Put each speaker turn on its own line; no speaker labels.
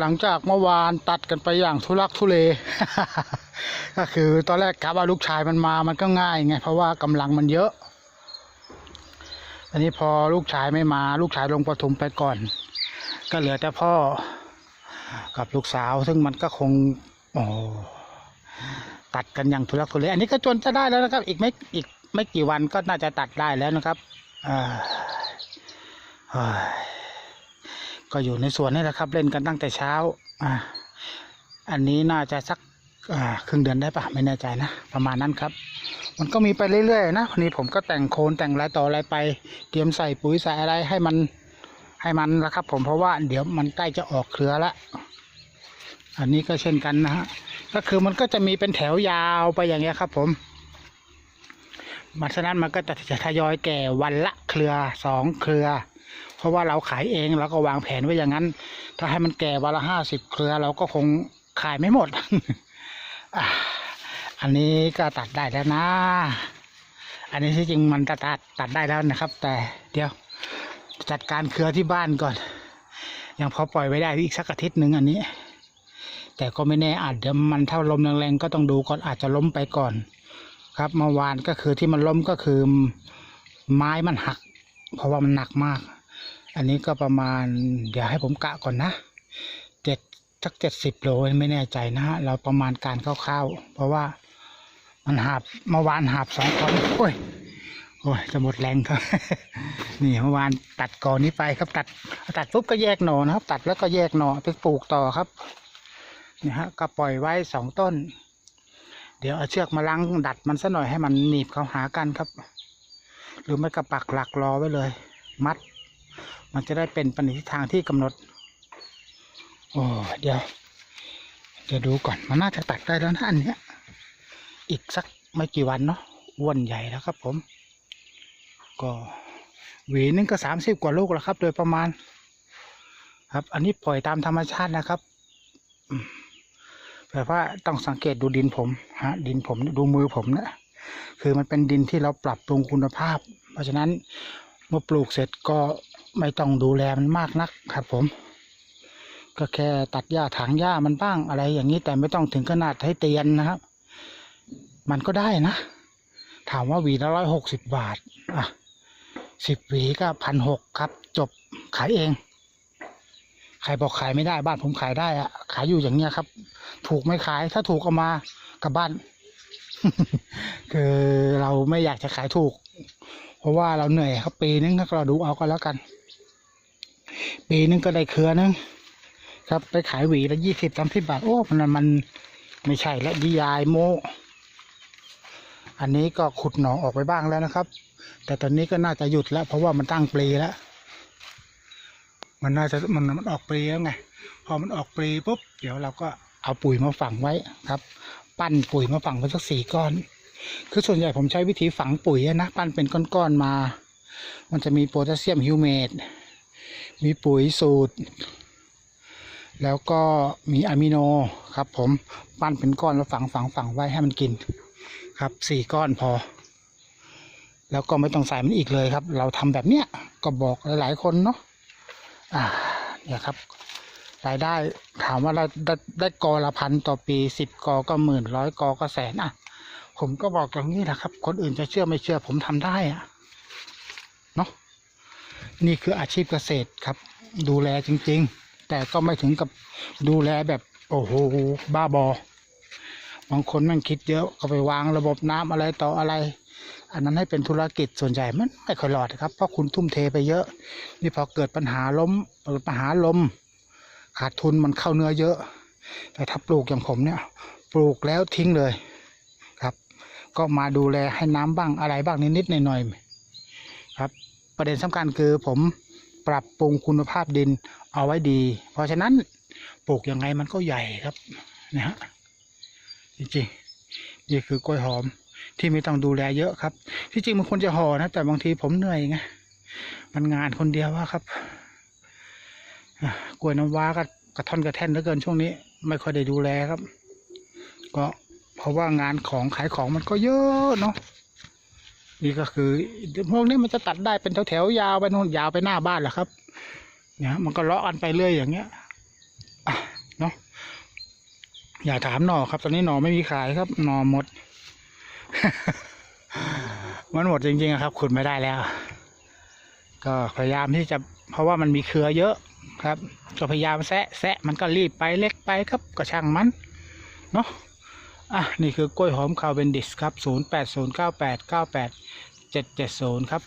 หลังจากเมื่อวานตัดกันไปอย่างทุลักทุเล ก็คือตอนแรกกะว่าลูกชายมันมามันก็ง่ายไงเพราะว่ากำลังมันเยอะ อันนี้พอลูกชายไม่มา ลูกชายลงประทุมไปก่อน ก็เหลือแต่พ่อกับลูกสาว ซึ่งมันก็คงโอ้ตัดกันอย่างทุลักทุเล อันนี้ก็จนจะได้แล้วนะครับ อีกไม่อีกไม่กี่วันก็น่าจะตัดได้แล้วนะครับอ่าเฮ้ย ก็อยู่ในสวนนี่แหละครับ เล่นกันตั้งแต่เช้าอ่าอันนี้น่าจะสักครึ่งเดือนได้ปะไม่แน่ใจนะ ประมาณนั้นครับ มันก็มีไปเรื่อยๆนะวันนี้ผมก็แต่งโคนแต่งอะไรต่ออะไรไป เตรียมใส่ปุ๋ยใส่อะไรให้มันให้มันละครับ ผมเพราะว่าเดี๋ยวมันใกล้จะออกเครือละอันนี้ก็เช่นกันนะฮะก็คือมันก็จะมีเป็นแถวยาวไปอย่างเงี้ยครับ ผมมันฉะนั้นมันก็จะทยอยแก่วันละเครือสองเครือ ราะว่าเราขายเองเราก็วางแผนไว้อย่างนั้น ถ้าให้มันแก่วันละห้าสิบเครือ เราก็คงขายไม่หมด อันนี้ก็ตัดได้แล้วนะ อันนี้ที่จริงมันตัดตัดตัดได้แล้วนะครับ แต่เดี๋ยวจัดการเครือที่บ้านก่อน ยังพอปล่อยไว้ได้อีกสักอาทิตย์หนึ่งอันนี้ แต่ก็ไม่แน่อาจเดี๋ยวมันถ้าลมแรงๆก็ต้องดูก่อนอาจจะล้มไปก่อน ครับเมื่อวานก็คือที่มันล้มก็คือไม้มันหัก เพราะว่ามันหนักมาก อันนี้ก็ประมาณ เดี๋ยวให้ผมกะก่อนนะเจ็ดสักเจ็ดสิบโลไม่แน่ใจนะฮะเราประมาณการคร่าวๆเพราะว่ามันหาบเมื่อวานหาบสองคนโอ้ยโอ้ยจะหมดแรงครับ นี่เมื่อวานตัดก่อนนี้ไปครับตัดตัดปุ๊บก็แยกหน่อนะครับ ตัดแล้วก็แยกหน่อไปปลูกต่อครับนี่ฮะก็ปล่อยไว้สองต้น เดี๋ยวเอาเชือกมาลังดัดมันซะหน่อยให้มันหนีบเข้าหากันครับ หรือไม่ก็ปักหลักรอไว้เลย มัด มันจะได้เป็นปณิทิทางที่กำหนด โอ้เดี๋ยว เดี๋ยวดูก่อนมันน่าจะตัดได้แล้วนะอันเนี้ย อีกสักไม่กี่วันเนาะอ้วนใหญ่แล้วครับผม ก็หวีนึงก็สามสิบกว่าลูกแล้วครับ โดยประมาณ ครับ อันนี้ปล่อยตามธรรมชาตินะครับแต่ว่าต้องสังเกตดูดินผมฮะ ดินผมดูมือผมนะคือมันเป็นดินที่เราปรับปรุงคุณภาพ เพราะฉะนั้นเมื่อปลูกเสร็จก็ ไม่ต้องดูแลมันมากนักครับผม ก็แค่ตัดหญ้าถางหญ้ามันบ้างอะไรอย่างนี้แต่ไม่ต้องถึงขนาดให้เตียนนะครับ มันก็ได้นะ ถามว่าหวีละร้อยหกสิบบาท อะสิบหวีก็พันหกครับ จบขายเองใครบอกขายไม่ได้บ้านผมขายได้อะขายอยู่อย่างเนี้ยครับ ถูกไม่ขายถ้าถูกเอามากลับบ้าน คือเราไม่อยากจะขายถูก เพราะว่าเราเหนื่อยครับปีนึงก็เราดูเอาก็แล้วกัน ปีนึงก็ได้เครือนึงครับไปขายหวีละยี่สิบสามสิบบาท โอ้มันมันไม่ใช่และดียายโม อันนี้ก็ขุดหนองออกไปบ้างแล้วนะครับ แต่ตอนนี้ก็น่าจะหยุดแล้ว เพราะว่ามันตั้งปลีแล้ว มันน่าจะมันมันออกปลีแล้วไง พอมันออกปลีปุ๊บเดี๋ยวเราก็เอาปุ๋ยมาฝังไว้ครับ ปั้นปุ๋ยมาฝังไว้สักสี่ก้อน คือส่วนใหญ่ผมใช้วิธีฝังปุ๋ยนะ ปั้นเป็นก้อนๆมา มันจะมีโพแทสเซียมฮิวเมต มีปุ๋ยสูตร แล้วก็มีอะมิโนครับ ผมปั้นเป็นก้อนแล้วฝังฝังฝังไว้ให้มันกิน ครับสี่ก้อนพอ แล้วก็ไม่ต้องใส่มันอีกเลยครับ เราทำแบบเนี้ยก็บอกหลาย ๆ คนเนาะอ่าเนี่ยครับรายได้ถามว่าเราได้ได้กอละพันต่อปีสิบกอก็หมื่นร้อยกอก็แสนอะ ผมก็บอกอย่างนี้แหละครับ คนอื่นจะเชื่อไม่เชื่อผมทำได้อะเนาะ นี่คืออาชีพเกษตรครับ ดูแลจริง ๆ แต่ก็ไม่ถึงกับดูแลแบบโอ้โหบ้าบอบางคนมันคิดเยอะก็ไปวางระบบน้ำอะไรต่ออะไร อันนั้นให้เป็นธุรกิจส่วนใหญ่มันไม่ค่อยรอดครับเพราะคุณทุ่มเทไปเยอะ นี่พอเกิดปัญหาล้มเกิดปัญหาลม ขาดทุนมันเข้าเนื้อเยอะ แต่ถ้าปลูกอย่างผมเนี่ย ปลูกแล้วทิ้งเลยครับ ก็มาดูแลให้น้ำบ้างอะไรบ้างนิดๆหน่อยๆครับ ประเด็นสำคัญคือผมปรับปรุงคุณภาพดินเอาไว้ดี เพราะฉะนั้นปลูกยังไงมันก็ใหญ่ครับนะฮะจริงๆนี่คือกล้วยหอมที่ไม่ต้องดูแลเยอะครับ ที่จริงมันควรจะห่อนะ แต่บางทีผมเหนื่อยไงมันงานคนเดียวว่าครับกล้วยน้ำว้าก็กระท่อนกระแท่นเหลือเกินช่วงนี้ ไม่ค่อยได้ดูแลครับ ก็เพราะว่างานของขายของมันก็เยอะเนาะ นี่ก็คือพวกนี้มันจะตัดได้เป็นแถวๆยาวไปโน่นยาวไปหน้าบ้านแหละครับ เนี่ยมันก็เลาะกันไปเรื่อยอย่างเงี้ยอะอย่าถามหน่อครับ ตอนนี้หน่อไม่มีขายครับหน่อหมด มันหมดจริงๆครับขุดไม่ได้แล้ว ก็พยายามที่จะเพราะว่ามันมีเครือเยอะครับ ก็พยายามแซะแซะมันก็รีบไปเล็กไปครับก็ช่างมัน เนาะ อะนี่คือกล้วยหอมคาวเวนดิสครับ 0809898770 ครับ